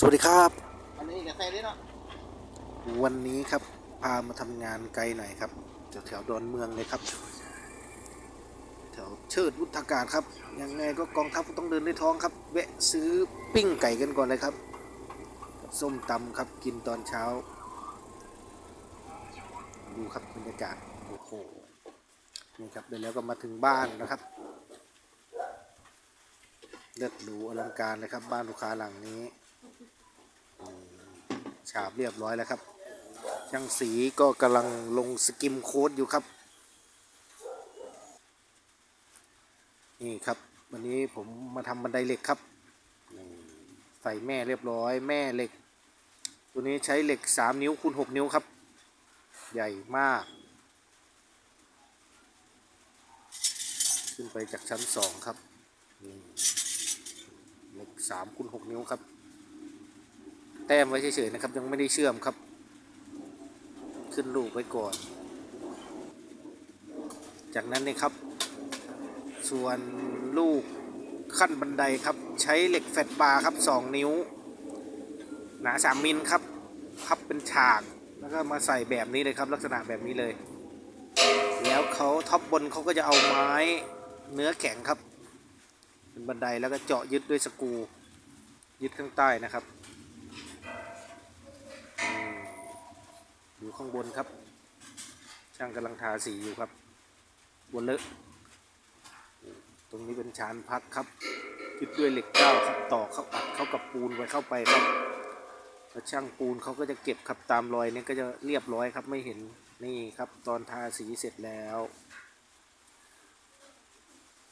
สวัสดีครับอันนี้ก็ใส่ได้เนาะวันนี้ครับพามาทำงานไกลหน่อยครับแถวแถวๆดอนเมืองเลยครับ แถวเชิดวุฒากาศครับ ยังไงก็กองทัพก็ต้องเดินด้วยท้องครับแวะซื้อปิ้งไก่กันก่อนเลยครับ ส้มตำครับกินตอนเช้า ดูครับบรรยากาศโอ้โหนี่ครับเดี๋ยวแล้วก็มาถึงบ้านนะครับ เลือดหรูอลังการเลยครับ บ้านลูกค้าหลังนี้ฉาบเรียบร้อยแล้วครับช่างสีก็กำลังลงสกิมโค้ดอยู่ครับ นี่ครับ วันนี้ผมมาทำบันไดเหล็กครับ ใส่แม่เรียบร้อยแม่เหล็ก ตัวนี้ใช้เหล็ก 3 นิ้วคูณ6นิ้วครับ ใหญ่มาก ขึ้นไปจากชั้น 2 ครับนี่ เหล็ก3คูณ6นิ้วครับ แต้มไว้เฉยๆนะครับ ยังไม่ได้เชื่อมครับ ขึ้นรูปไว้ก่อน จากนั้นนี่ครับ ส่วนลูกขั้นบันไดครับ ใช้เหล็กแฟตบาร์ครับ2นิ้ว หนา3มิลครับ พับเป็นฉากแล้วก็มาใส่แบบนี้เลยครับ ลักษณะแบบนี้เลย แล้วเขาท็อปบนเขาก็จะเอาไม้เนื้อแข็งครับ เป็นบันไดแล้วก็เจาะยึดด้วยสกรูยึดข้างใต้นะครับอยู่ข้างบนครับ ช่างกำลังทาสีอยู่ครับ บนเลอะตรงนี้เป็นชานพักครับยึดด้วยเหล็กเก้าครับต่อเข้าอัดเข้ากับปูนไว้เข้าไปครับแล้วช่างปูนเขาก็จะเก็บครับตามรอยนี้ก็จะเรียบร้อยครับไม่เห็นนี่ครับ ตอนทาสีเสร็จแล้ว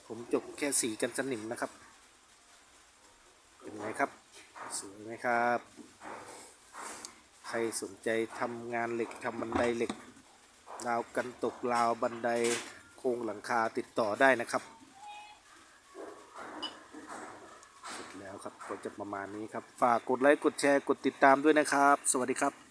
ผมจบแค่สีกันสนิมนะครับ เป็นไงครับ สวยไหมครับ ใครสนใจทำงานเหล็กทำบันไดเหล็กราวกันตกราวบันไดโครงหลังคาติดต่อได้นะครับเสร็จแล้วครับก็จะประมาณนี้ครับ ฝากกดไลค์กดแชร์กดติดตามด้วยนะครับ สวัสดีครับ